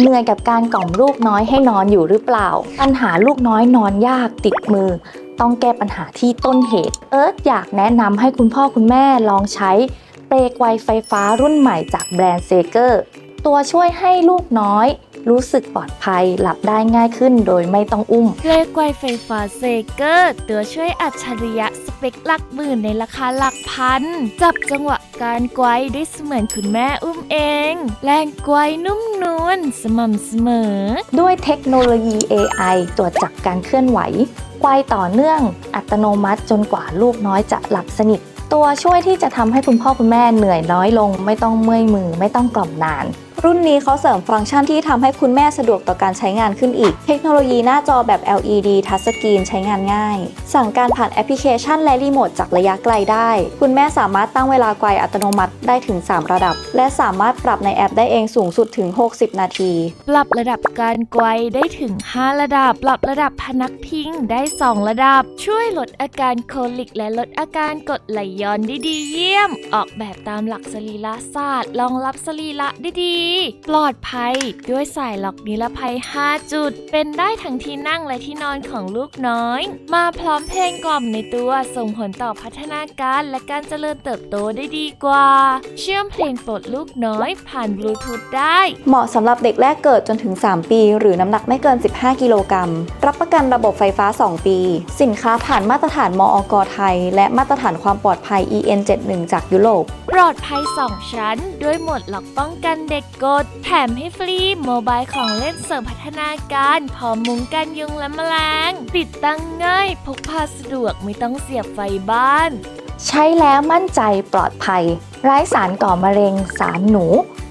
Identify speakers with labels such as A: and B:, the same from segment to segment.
A: เหนื่อยกับการกล่อมลูกน้อยให้นอนอยู่หรือเปล่า ปัญหาลูกน้อยนอนยากติดมือ ต้องแก้ปัญหาที่ต้นเหตุ เอิร์ธอยากแนะนำให้คุณพ่อคุณแม่ลองใช้เปลกไวไฟฟ้ารุ่นใหม่จากแบรนด์เซเกอร์ตัวช่วยให้ลูกน้อย รู้สึกปลอดภัยหลับได้ง่ายขึ้นโดยไม่ต้องอุ้ม
B: เลขไวไฟฟ้าเซเกอร์ตัวช่วยอัจฉริยะสเปคหลักหมื่นในราคาหลักพัน จับจังหวะการไกวได้เสมือนคุณแม่อุ้มเอง แรงไกวนุ่มนวลสม่ำเสมอ
A: ด้วยเทคโนโลยี AI ตรวจจับการเคลื่อนไหวไกวต่อเนื่องอัตโนมัติจนกว่าลูกน้อยจะหลับสนิทตัวช่วยที่จะทำให้คุณพ่อคุณแม่เหนื่อยน้อยลง ไม่ต้องเมื่อยมือไม่ต้องกล่อมนาน
C: รุ่นนี้เขาเสริมฟังก์ชันที่ทำให้คุณแม่สะดวกต่อการใช้งานขึ้นอีก เทคโนโลยีหน้าจอแบบ LED Touchscreen ใช้งานง่าย สั่งการผ่านแอปพลิเคชันและรีโมทจากระยะไกลได้ คุณแม่สามารถตั้งเวลาไกวอัตโนมัติได้ถึง 3 ระดับ และสามารถปรับในแอปได้เองสูงสุดถึง 60 นาที
B: ปรับระดับการไกวได้ถึง 5 ระดับ ปรับระดับพนักพิงได้ 2 ระดับ ช่วยลดอาการโคลิก และลดอาการกดไหลย้อนได้ดีเยี่ยม ออกแบบตามหลักสรีระศาสตร์รองรับสรีระได้ดีปลอดภัย ด้วยสายล็อกนิรภัย 5 จุด เป็นได้ทั้งที่นั่งและที่นอนของลูกน้อย มาพร้อมเพลงกล่อมในตัวส่งผลต่อพัฒนาการและการเจริญเติบโตได้ดีกว่า เชื่อมเพลงโปรดลูกน้อยผ่านบลูทูธได้
C: เหมาะสำหรับเด็กแรกเกิดจนถึง 3 ปี หรือน้ำหนักไม่เกิน 15 กิโลกรัม รับประกันระบบไฟฟ้า 2 ปี สินค้าผ่านมาตรฐานมอกไทย และมาตรฐานความปลอดภัย EN 71 จากยุโรป
B: ปลอดภัย 2 ชั้น ด้วยโหมดล็อกป้องกันเด็กกดแถมให้ฟรีโมบายของเล่นเสริมพัฒนาการพร้อมมุงกันยุงและแมลง ติดตั้งง่ายพกพาสะดวกไม่ต้องเสียบไฟบ้าน
A: ใช้แล้วมั่นใจปลอดภัย ไร้สารก่อมะเร็ง สารหนู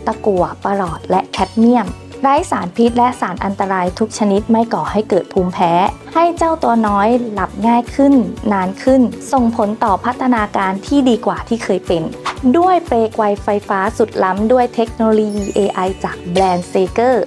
A: ตะกั่วปลอดและแคดเมียม ไร้สารพิษและสารอันตรายทุกชนิดไม่ก่อให้เกิดภูมิแพ้ ให้เจ้าตัวน้อยหลับง่ายขึ้น นานขึ้น ส่งผลต่อพัฒนาการที่ดีกว่าที่เคยเป็น ด้วยเปรกไวไฟฟ้าสุดล้ำด้วยเทคโนโลยี AI จากแบรนด์เซเกอร์